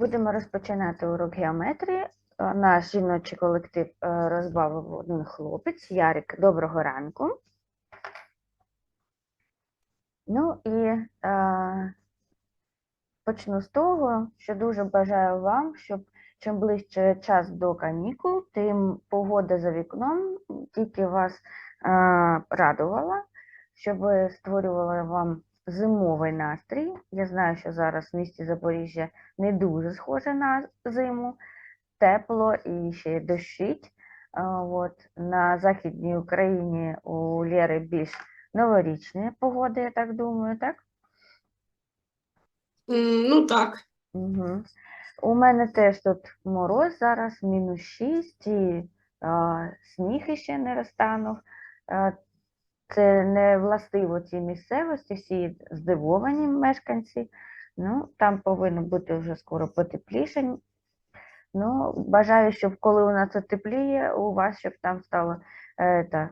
Будемо розпочинати урок геометрії. Е, Наш жіночий колектив е, розбавив один хлопець. Ярик, доброго ранку. Ну і е, почну з того, що дуже бажаю вам, щоб чим ближче час до канікул, тим погода за вікном тільки вас е, радувала, щоб створювала вам зимовий настрій. Я знаю, що зараз в місті Запоріжжя не дуже схоже на зиму, тепло і ще дощить. От, на Західній Україні у Лєри більш новорічні погоди, я так думаю, так? Ну так. Угу. У мене теж тут мороз зараз, мінус 6, і а, сніг іще не розтанув. Це не властиво цій місцевості, всі здивовані мешканці. Ну, там повинно бути вже скоро потепліше. Ну, бажаю, щоб коли у нас тепліє, у вас, щоб там стало е, та,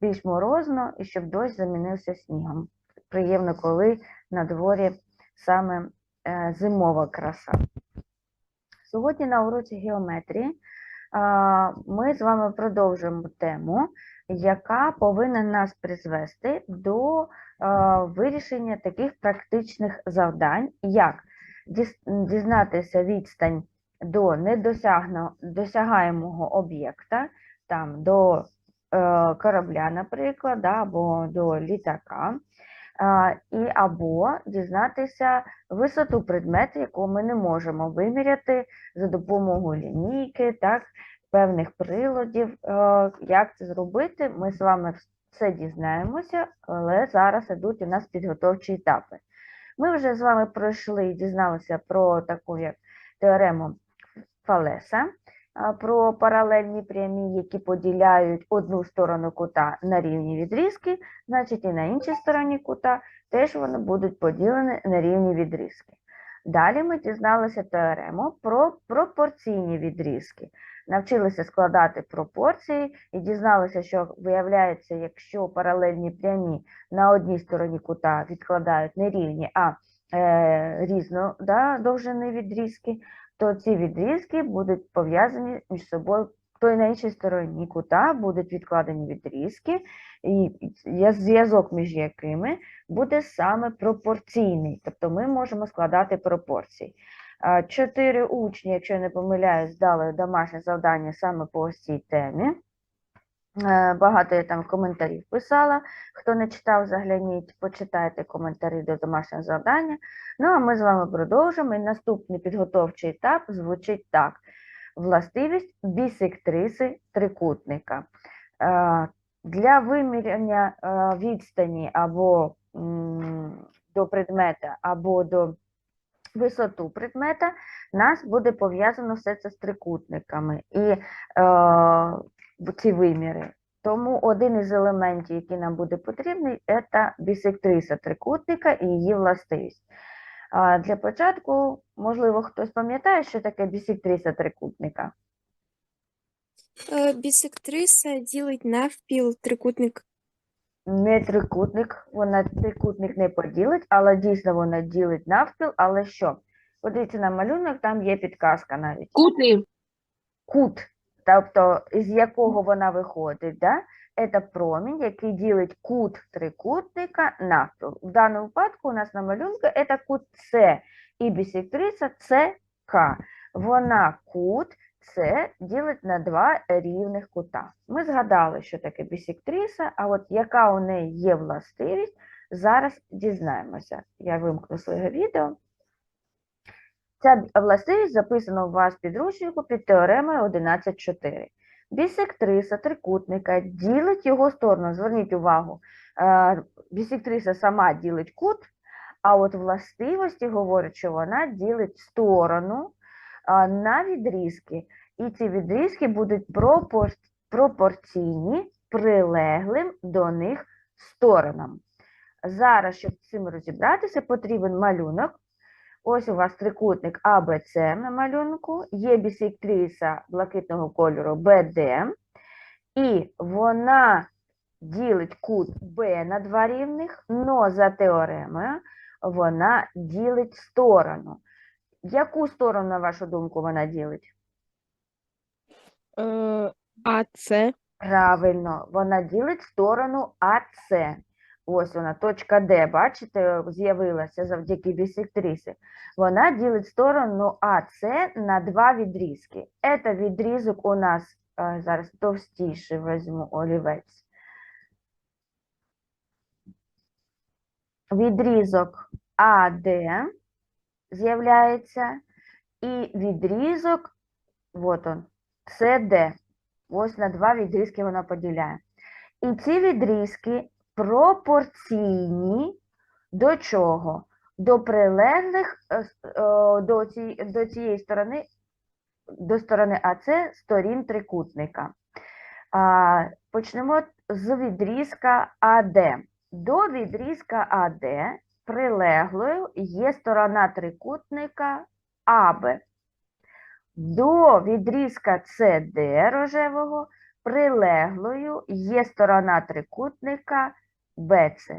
більш морозно і щоб дощ замінився снігом. Приємно, коли на дворі саме е, зимова краса. Сьогодні на уроці геометрії а, ми з вами продовжуємо тему, яка повинна нас призвести до а, вирішення таких практичних завдань, як дізнатися відстань до недосягно- досягаємого об'єкта, там до е, корабля, наприклад, або до літака, а, і або дізнатися висоту предмету, яку ми не можемо виміряти за допомогою лінійки, так, певних приладів. Е, Як це зробити, ми з вами все дізнаємося, але зараз ідуть у нас підготовчі етапи. Ми вже з вами пройшли і дізналися про таку як теорему Фалеса, про паралельні прямі, які поділяють одну сторону кута на рівні відрізки, значить і на іншій стороні кута теж вони будуть поділені на рівні відрізки. Далі ми дізналися теорему про пропорційні відрізки. Навчилися складати пропорції і дізналися, що виявляється, якщо паралельні прямі на одній стороні кута відкладають не рівні, а е, різно да, довжини відрізки, то ці відрізки будуть пов'язані між собою. То й на іншій стороні кута будуть відкладені відрізки, і зв'язок між якими буде саме пропорційний. Тобто ми можемо складати пропорції. Чотири учні, якщо я не помиляюсь, здали домашнє завдання саме по цій темі. Е, Багато я там коментарів писала. Хто не читав, загляніть, почитайте коментарі до домашнього завдання. Ну, а ми з вами продовжимо. І наступний підготовчий етап звучить так: властивість бісектриси трикутника. Е, Для виміряння е, відстані або до предмета, або до висоту предмета, нас буде пов'язано все це з трикутниками і е, ці виміри. Тому один із елементів, який нам буде потрібний, це бісектриса трикутника і її властивість. Для початку, можливо, хтось пам'ятає, що таке бісектриса трикутника. Е, Бісектриса ділить навпіл трикутник. Не трикутник, вона трикутник не поділить, але дійсно вона ділить навпіл, але що? Подивіться на малюнок, там є підказка навіть. Кути. Кут, тобто з якого вона виходить, да? Це промінь, який ділить кут трикутника навпіл. В даному випадку у нас на малюнку це кут С і бісектриса СК. Вона кут С ділить на два рівних кута. Ми згадали, що таке бісектриса, а от яка у неї є властивість, зараз дізнаємося. Я вимкну своє відео. Ця властивість записана у вас в підручнику під теоремою 11.4. Бісектриса трикутника ділить його сторону. Зверніть увагу, е, бісектриса сама ділить кут, а от властивості говорять, що вона ділить сторону на відрізки. І ці відрізки будуть пропор- пропорційні прилеглим до них сторонам. Зараз, щоб цим розібратися, потрібен малюнок. Ось у вас трикутник АБЦ на малюнку, є бісектриса блакитного кольору БД, і вона ділить кут Б на два рівних, но за теоремою вона ділить сторону. Яку сторону, на вашу думку, вона ділить? Е, а це Правильно, вона ділить сторону АС. Ось вона, точка Д, бачите, з'явилася завдяки бісектриси. Вона ділить сторону АС на два відрізки. Це відрізок у нас, зараз товстіший візьму олівець. Відрізок АД з'являється і відрізок, вот он, СД. Ось на два відрізки вона поділяє. І ці відрізки пропорційні до чого? До прилеглих е, е, до, ці, до цієї сторони, до сторони АЦ сторін трикутника. А, почнемо з відрізка АД. До відрізка АД прилеглою є сторона трикутника АБ. До відрізка СД рожевого прилеглою є сторона трикутника БЦ.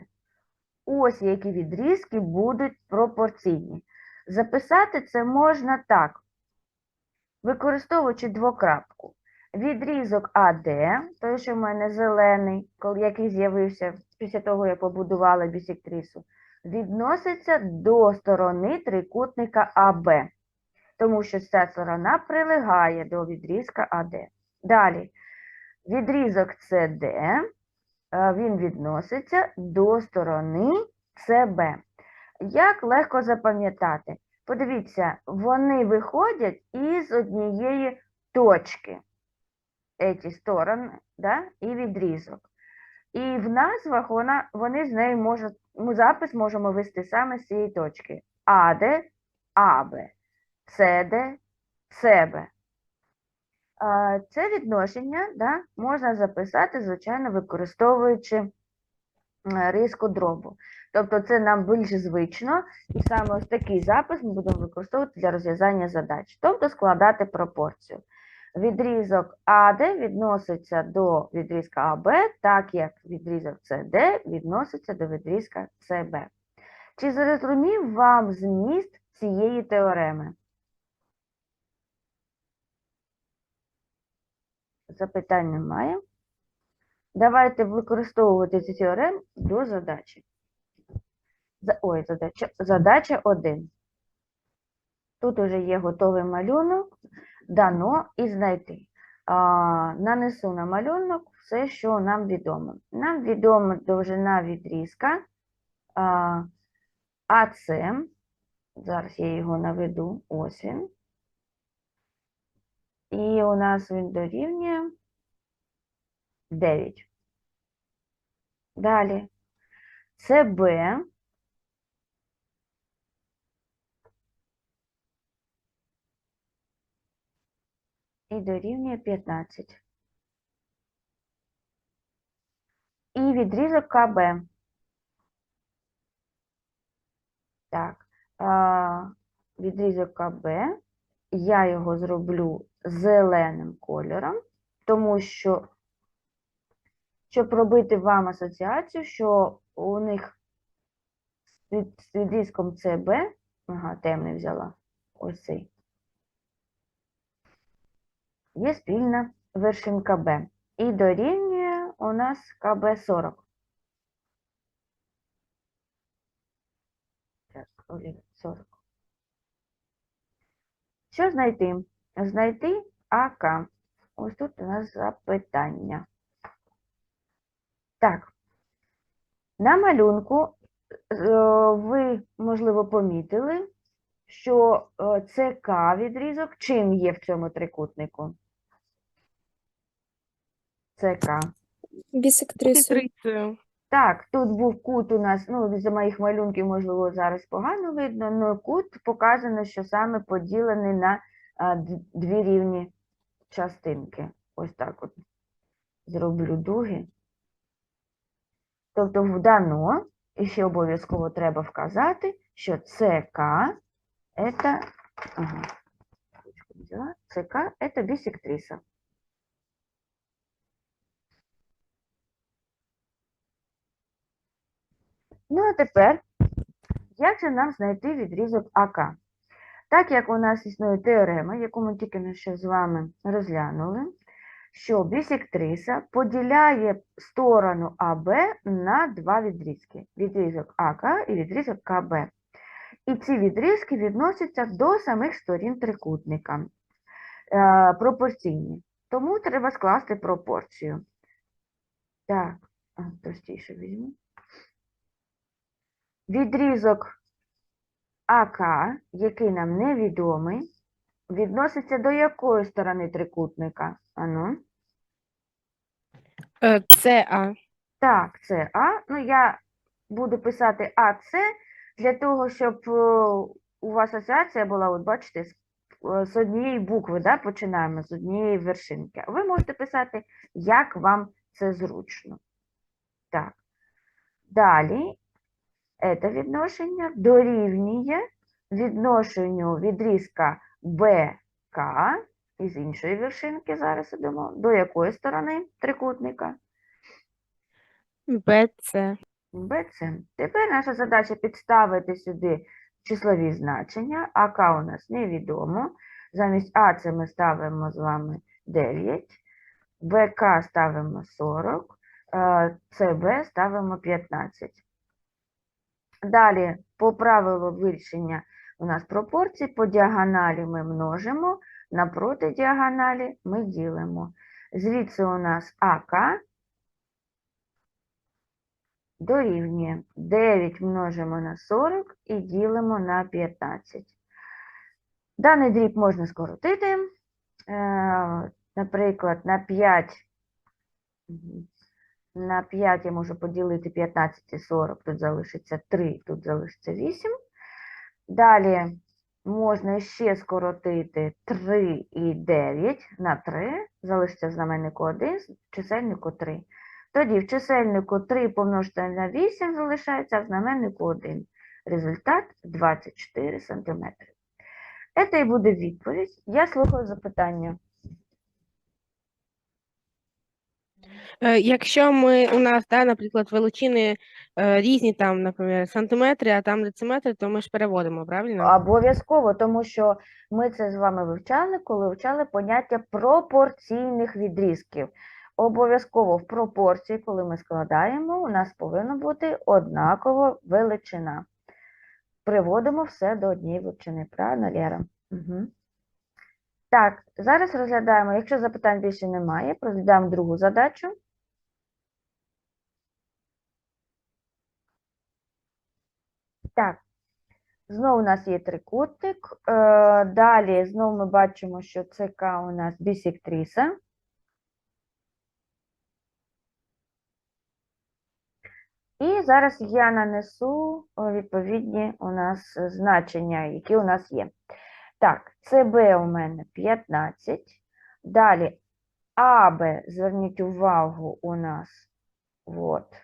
Ось які відрізки будуть пропорційні. Записати це можна так, використовуючи двокрапку. Відрізок АД, той, що в мене зелений, який з'явився після того, як побудувала бісектрису, відноситься до сторони трикутника АБ тому що ця сторона прилягає до відрізка АД. Далі, відрізок CD, е, він відноситься до сторони CB. Як легко запам'ятати? Подивіться, вони виходять із однієї точки. Ці сторони, да? і відрізок. І в назвах вона, вони з нею можуть, ми запис можемо вести саме з цієї точки. АД, АБ. СЕДЕ, себе. Це відношення да, можна записати, звичайно, використовуючи м, риску дробу. Тобто це нам більш звично, і саме ось такий запис ми будемо використовувати для розв'язання задач, тобто складати пропорцію. Відрізок АД відноситься до відрізка АБ, так як відрізок СД відноситься до відрізка СБ. Чи зрозумів вам зміст цієї теореми? Запитань немає. Давайте використовувати цю теорему до задачі. За- Ой, задача, задача 1. Тут уже є готовий малюнок, дано і знайти. Нанесу на малюнок все, що нам відомо. Нам відома довжина відрізка АЦ. Зараз я його наведу. Ось він. І у нас він дорівнює 9. Далі. Це Б. І дорівнює 15. І відрізок КБ. Так. Відрізок КБ. Я його зроблю зеленим кольором, тому що, щоб робити вам асоціацію, що у них з відрізком ЦБ, ага, темний взяла, ось цей, є спільна вершинка Б. І дорівнює у нас КБ 40. Так, 40. Що знайти? Знайти АК. Ось тут у нас запитання. Так. На малюнку е, ви, можливо, помітили, що е, ЦК відрізок чим є в цьому трикутнику? ЦК. бісектрисою. Так, тут був кут у нас, ну, за моїх малюнків, можливо, зараз погано видно, але кут показано, що саме поділений на а, дві рівні частинки. Ось так от зроблю дуги. Тобто в дано, і ще обов'язково треба вказати, що ЦК это, ага. ЦК это бісектриса. Ну, а тепер, як же нам знайти відрізок АК? Так як у нас існує теорема, яку ми тільки що з вами розглянули, що бісектриса поділяє сторону АБ на два відрізки. Відрізок АК і відрізок КБ. І ці відрізки відносяться до самих сторін трикутника. Е, пропорційні. Тому треба скласти пропорцію. Так, простіше візьму. Відрізок АК, який нам невідомий, відноситься до якої сторони трикутника? Ану. Це А. Так, це А. Ну, я буду писати АЦ для того, щоб е, у вас асоціація була, от бачите, з, е, однієї букви, да, починаємо з однієї вершинки. А ви можете писати, як вам це зручно. Так. Далі, це відношення дорівнює відношенню відрізка БК із іншої вершинки, зараз ідемо, до якої сторони трикутника? БЦ. БЦ. Тепер наша задача підставити сюди числові значення. АК у нас невідомо. Замість АЦ ми ставимо з вами 9, БК ставимо 40, е, ЦБ ставимо 15. Далі, по правилу вирішення у нас пропорцій, по діагоналі ми множимо, напроти діагоналі ми ділимо. Звідси у нас АК дорівнює 9 множимо на 40 і ділимо на 15. Даний дріб можна скоротити. Е, Наприклад, на 5, мгм, на 5 я можу поділити 15 і 40, тут залишиться 3, тут залишиться 8. Далі можна ще скоротити 3 і 9 на 3, залишиться в знаменнику 1, в чисельнику 3. Тоді в чисельнику 3 помножити на 8 залишається, а в знаменнику 1. Результат 24 см. Це і буде відповідь. Я слухаю запитання. Е, Якщо ми у нас, да, наприклад, величини е, різні, там, наприклад, сантиметри, а там дециметри, то ми ж переводимо, правильно? Обов'язково, тому що ми це з вами вивчали, коли вивчали поняття пропорційних відрізків. Обов'язково в пропорції, коли ми складаємо, у нас повинна бути однакова величина. Приводимо все до однієї величини. Правильно, Лєра? Угу. Так, зараз розглядаємо, якщо запитань більше немає, розглядаємо другу задачу. Так, знову у нас є трикутник. Е, далі знову ми бачимо, що ЦК у нас бісектриса. І зараз я нанесу відповідні у нас значення, які у нас є. Так, ЦБ у мене 15. Далі АБ, зверніть увагу, у нас от,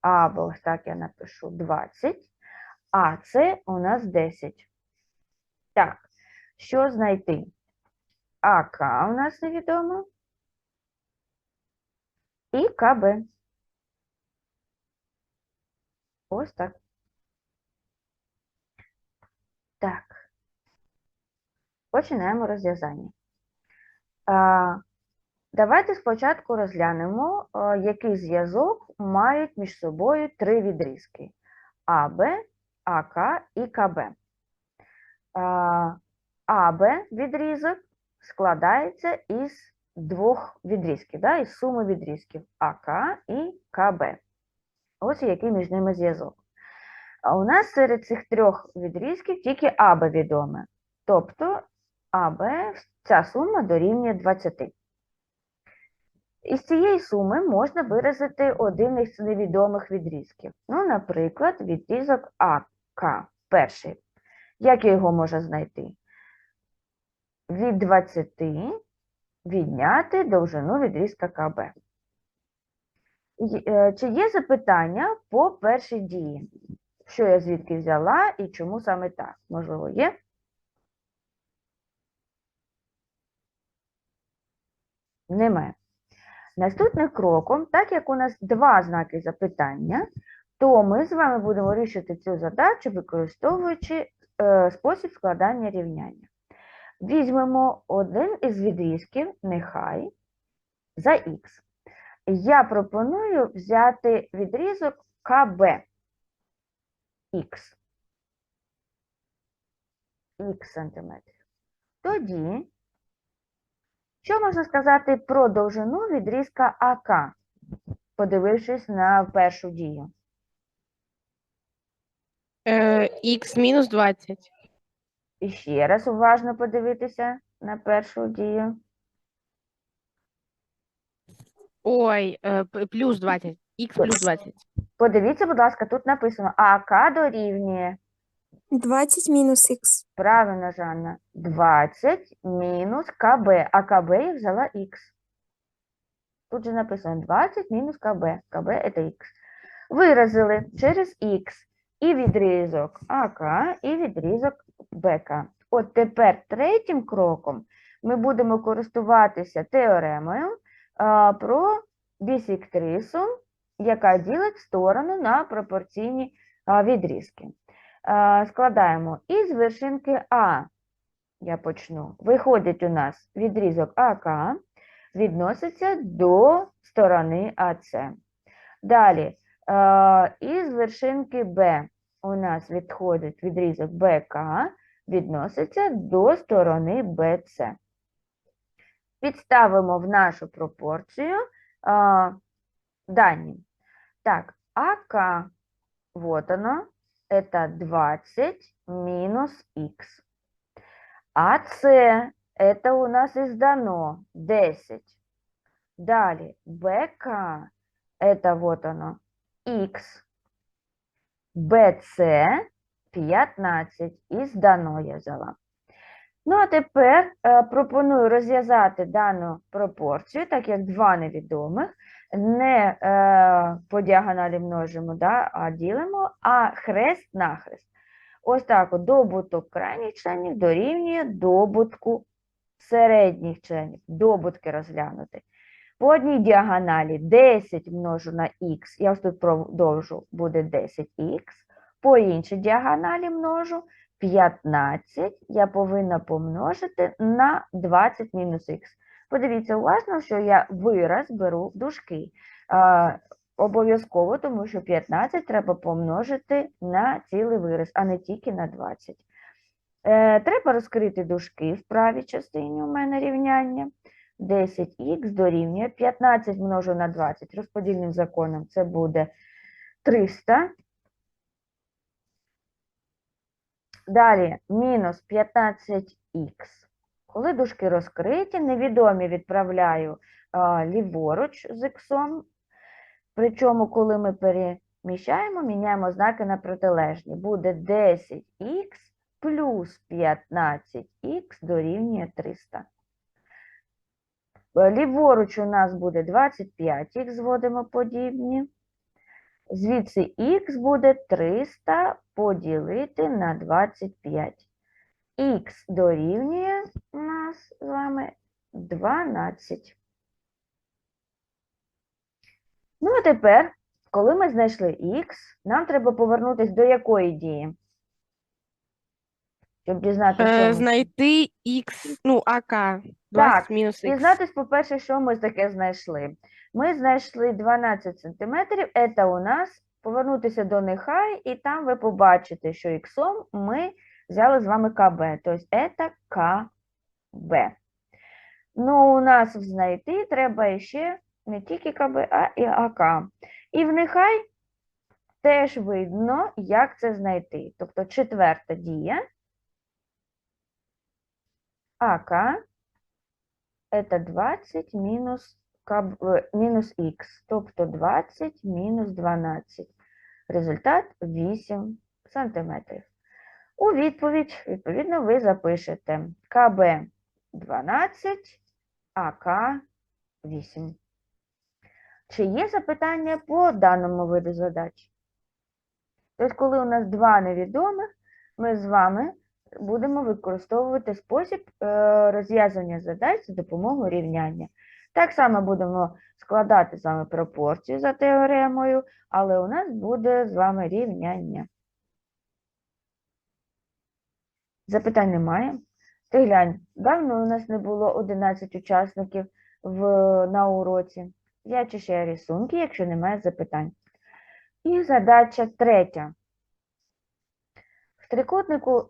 АБ, так я напишу 20, а у нас 10. Так, що знайти? АК у нас невідомо. І КБ. Ось так. Так. Починаємо розв'язання. Давайте спочатку розглянемо, який зв'язок мають між собою три відрізки АБ, АК і КБ. АБ відрізок складається із двох відрізків, да, із суми відрізків АК і КБ. Ось який між ними зв'язок. А у нас серед цих трьох відрізків тільки АБ відоме. Тобто АБ, ця сума дорівнює 20. Із цієї суми можна виразити один із невідомих відрізків. Ну, наприклад, відрізок АК, перший. Як я його можу знайти? Від 20 відняти довжину відрізка КБ. Е, Чи є запитання по першій дії? Що я звідки взяла і чому саме так? Можливо, є? Немає. Наступним кроком, так як у нас два знаки запитання, то ми з вами будемо вирішити цю задачу, використовуючи е, спосіб складання рівняння. Візьмемо один із відрізків, нехай за х. Я пропоную взяти відрізок КБ. Х. Х сантиметрів. Тоді, що можна сказати про довжину відрізка АК, подивившись на першу дію? Е, Х мінус 20. І ще раз уважно подивитися на першу дію. Ой, е, п- плюс 20. Х плюс 20. Подивіться, будь ласка, тут написано АК дорівнює. 20 мінус х. Правильно, Жанна. 20 мінус КБ, а КБ я взяла Х. Тут же написано 20 мінус КБ. КБ – це Х. Виразили через Х і відрізок АК, і відрізок БК. От тепер третім кроком ми будемо користуватися теоремою а, про бісектрису, яка ділить сторону на пропорційні а, відрізки. А, складаємо із вершинки А. Я почну. Виходить у нас відрізок АК, відноситься до сторони АЦ. Далі, е, із вершинки Б у нас відходить відрізок БК, відноситься до сторони БЦ. Підставимо в нашу пропорцію дані. Так, АК, вот оно, это 20 минус х. АС это у нас и сдано 10. Далее БК это вот оно х. БЦ 15 і здано я взяла. Ну, а тепер е, пропоную розв'язати дану пропорцію, так як два невідомих, не е, по діагоналі множимо, да, а ділимо, а хрест на хрест. Ось так добуток крайніх членів дорівнює добутку середніх членів. Добутки розглянути. По одній діагоналі 10 множу на х, я ось тут продовжу, буде 10х. По іншій діагоналі множу 15, я повинна помножити на 20 мінус х. Подивіться уважно, що я вираз беру в дужки. Обов'язково, тому що 15 треба помножити на цілий вираз, а не тільки на 20. Е, треба розкрити дужки в правій частині у мене рівняння. 10х дорівнює 15 множу на 20. Розподільним законом це буде 300. Далі мінус 15х. Коли дужки розкриті, невідомі відправляю а, ліворуч з іксом. Причому, коли ми переміщаємо, міняємо знаки на протилежні. Буде 10х плюс 15х дорівнює 300. Е, Ліворуч у нас буде 25х, зводимо подібні. Звідси х буде 300 поділити на 25. Х дорівнює у нас з вами 12. Ну, а тепер, коли ми знайшли х, нам треба повернутися до якої дії? Щоб дізнатися, що Е, знайти х, ну, АК. 20 мінус х. Дізнатись, по-перше, що ми таке знайшли. Ми знайшли 12 сантиметрів, це у нас повернутися до нехай, і там ви побачите, що іксом ми взяли з вами КБ, тобто це КБ. Ну, у нас знайти треба ще не тільки КБ, а і АК. І в нехай теж видно, як це знайти. Тобто четверта дія. АК это 20 мінус, мінус х, тобто 20 мінус 12. Результат 8 сантиметрів. У відповідь, відповідно, ви запишете КБ 12, АК 8. Чи є запитання по даному виду задач? Тобто, коли у нас два невідомих, ми з вами будемо використовувати спосіб е, розв'язання задач за допомогою рівняння. Так само будемо складати з вами пропорцію за теоремою, але у нас буде з вами рівняння. Запитань немає. Ти глянь, давно у нас не було 11 учасників в, на уроці. Я чищаю рисунки, якщо немає запитань. І задача третя. В трикутнику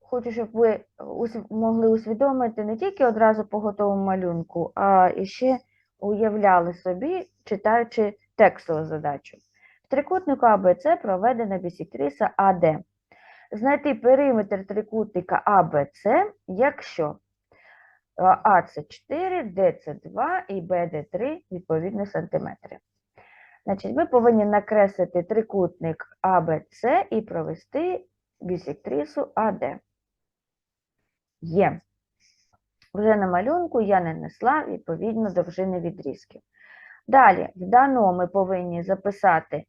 хочу, щоб ви могли усвідомити не тільки одразу по готовому малюнку, а і ще уявляли собі, читаючи текстову задачу. В трикутнику АБЦ проведена бісектриса АД. Знайти периметр трикутника АБЦ, якщо е, А це 4, Д це 2 і БД 3 відповідно сантиметри. Значить, ми повинні накреслити трикутник АБЦ і провести бісектрису АД. Є. Вже на малюнку я не несла відповідно довжини відрізків. Далі, в дано ми повинні записати,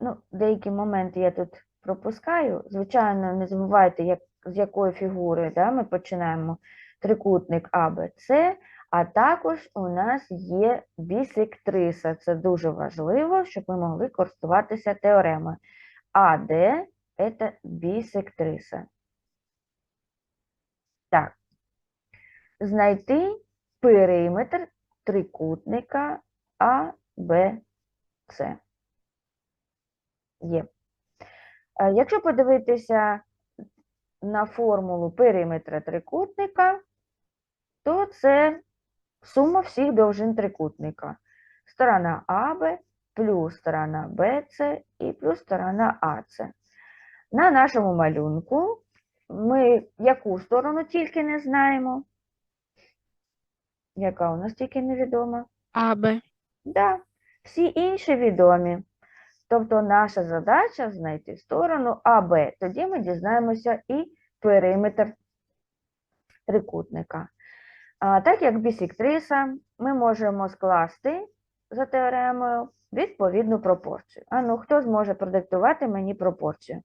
ну, деякі моменти я тут пропускаю. Звичайно, не забувайте, як, з якої фігури да, ми починаємо трикутник АБЦ, а також у нас є бісектриса. Це дуже важливо, щоб ми могли користуватися теоремою. АД – це бісектриса. Так. Знайти периметр трикутника АБЦ. Є. Е, Якщо подивитися на формулу периметра трикутника, то це сума всіх довжин трикутника. Сторона АБ плюс сторона БЦ і плюс сторона АЦ. На нашому малюнку ми яку сторону тільки не знаємо? Яка у нас тільки невідома? АБ. Да, всі інші відомі. Тобто наша задача знайти сторону АБ. Тоді ми дізнаємося і периметр трикутника. А, так як бісектриса, ми можемо скласти за теоремою відповідну пропорцію. А ну, хто зможе продиктувати мені пропорцію?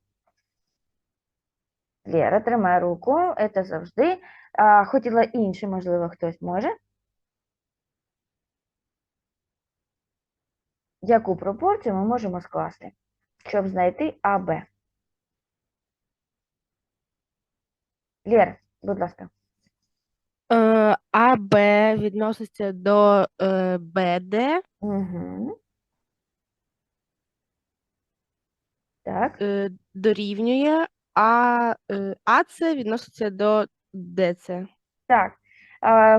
Лєра, тримай руку, це завжди. А, хотіла інше, можливо, хтось може. Яку пропорцію ми можемо скласти, щоб знайти АБ? Лєра, будь ласка. Е, АБ відноситься до е, БД. Угу. Так, е, дорівнює, а е, АЦ відноситься до ДЦ. так.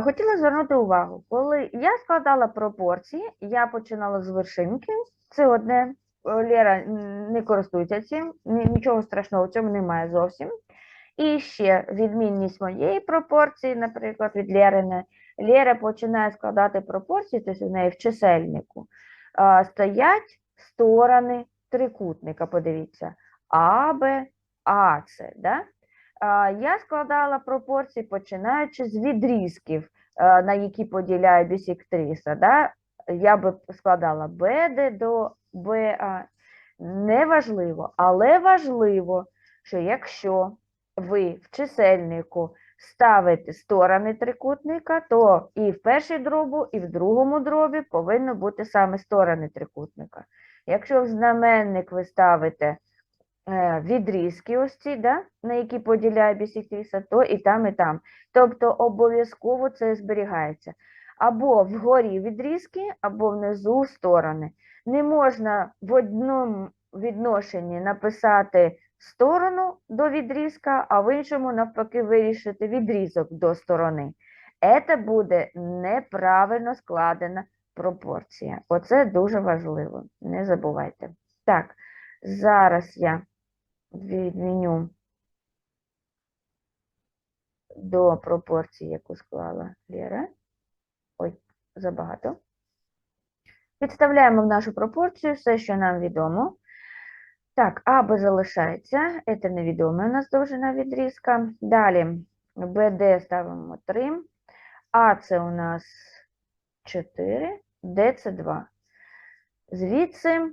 Хотіла звернути увагу, коли я складала пропорції, я починала з вершинки. Це одне. Е, Лєра не користується цим, нічого страшного в цьому немає зовсім. І ще відмінність моєї пропорції, наприклад, від Лєрини. Лєра починає складати пропорції, тобто у неї в чисельнику. стоять сторони трикутника, подивіться. АБ, АЦ. Да? Я складала пропорції, починаючи з відрізків, на які поділяє бісектриса. Да? Я би складала БД до БА. Неважливо, але важливо, що якщо ви в чисельнику ставите сторони трикутника, то і в першій дробу, і в другому дробі повинно бути саме сторони трикутника. Якщо в знаменник ви ставите е, відрізки ось ці, да, на які поділяє бісектриса, то і там, і там. Тобто обов'язково це зберігається. Або вгорі відрізки, або внизу сторони. Не можна в одному відношенні написати сторону до відрізка, а в іншому навпаки вирішити відрізок до сторони. Це буде неправильно складена пропорція. Оце дуже важливо, не забувайте. Так, зараз я відміню до пропорції, яку склала Лєра. Ой, забагато. Підставляємо в нашу пропорцію все, що нам відомо. Так, АБ залишається, це невідома у нас довжина відрізка. Далі БД ставимо 3, А це у нас 4, Д це 2. Звідси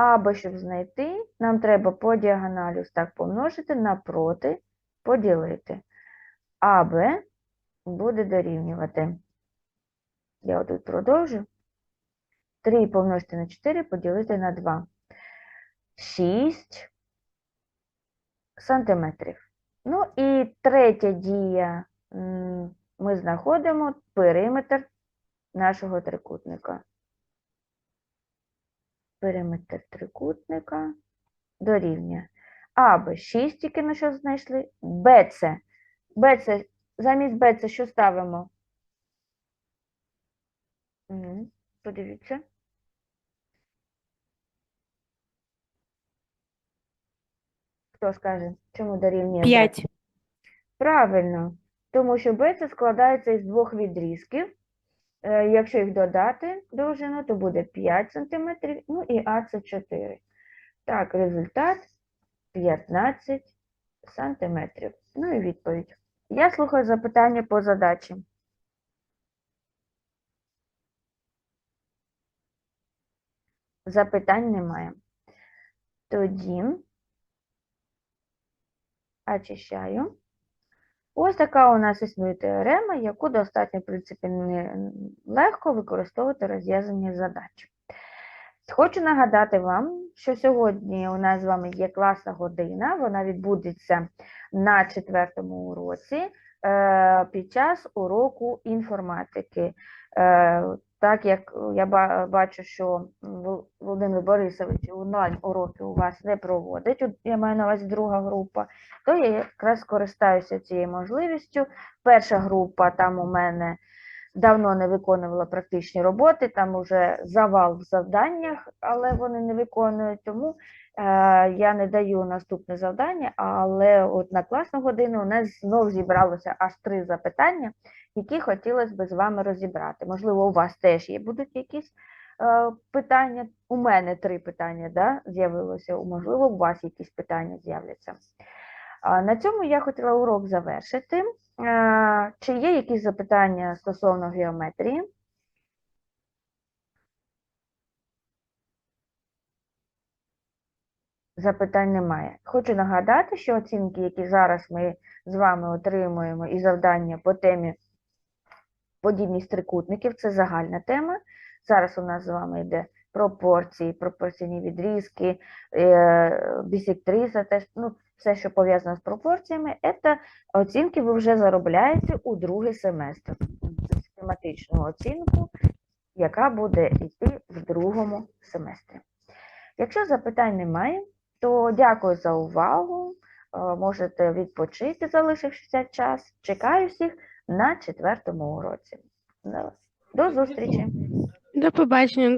АБ, щоб знайти, нам треба по діагоналі так помножити напроти, поділити. АБ буде дорівнювати. Я отут продовжу. 3 помножити на 4 поділити на 2. 6 сантиметрів. Ну і третя дія. Ми знаходимо периметр нашого трикутника. Периметр трикутника дорівнює АБ 6, тільки на що знайшли. БЦ. БЦ, замість БЦ що ставимо? Подивіться. Хто скаже, чому дорівнює BC? 5. Правильно, тому що BC складається із двох відрізків. Е, Якщо їх додати довжину, то буде 5 см, ну і А це 4. Так, результат 15 см. Ну і відповідь. Я слухаю запитання по задачі. Запитань немає. Тоді очищаю. Ось така у нас існує теорема, яку достатньо, в принципі, легко використовувати розв'язання задач. Хочу нагадати вам, що сьогодні у нас з вами є класна година, вона відбудеться на четвертому уроці е, під час уроку інформатики. Е, так як я бачу, що Володимир Борисович онлайн уроки у вас не проводить, я маю на увазі друга група, то я якраз скористаюся цією можливістю. Перша група там у мене давно не виконувала практичні роботи, там уже завал в завданнях, але вони не виконують, тому е, я не даю наступне завдання, але от на класну годину у нас знов зібралося аж три запитання, які хотілося б з вами розібрати. Можливо, у вас теж є будуть якісь е, питання. У мене три питання да, з'явилося, можливо, у вас якісь питання з'являться. А, На цьому я хотіла урок завершити. Е, Чи є якісь запитання стосовно геометрії? Запитань немає. Хочу нагадати, що оцінки, які зараз ми з вами отримуємо, і завдання по темі подібність трикутників, це загальна тема. Зараз у нас з вами йде пропорції, пропорційні відрізки, е, бісектриса, теж, ну, все, що пов'язано з пропорціями, це оцінки ви вже заробляєте у другий семестр. Систематичну оцінку, яка буде йти в другому семестрі. Якщо запитань немає, то дякую за увагу. Е, Можете відпочити, залишившися час. Чекаю всіх на четвертому уроці. До- зустрічі! До побачення.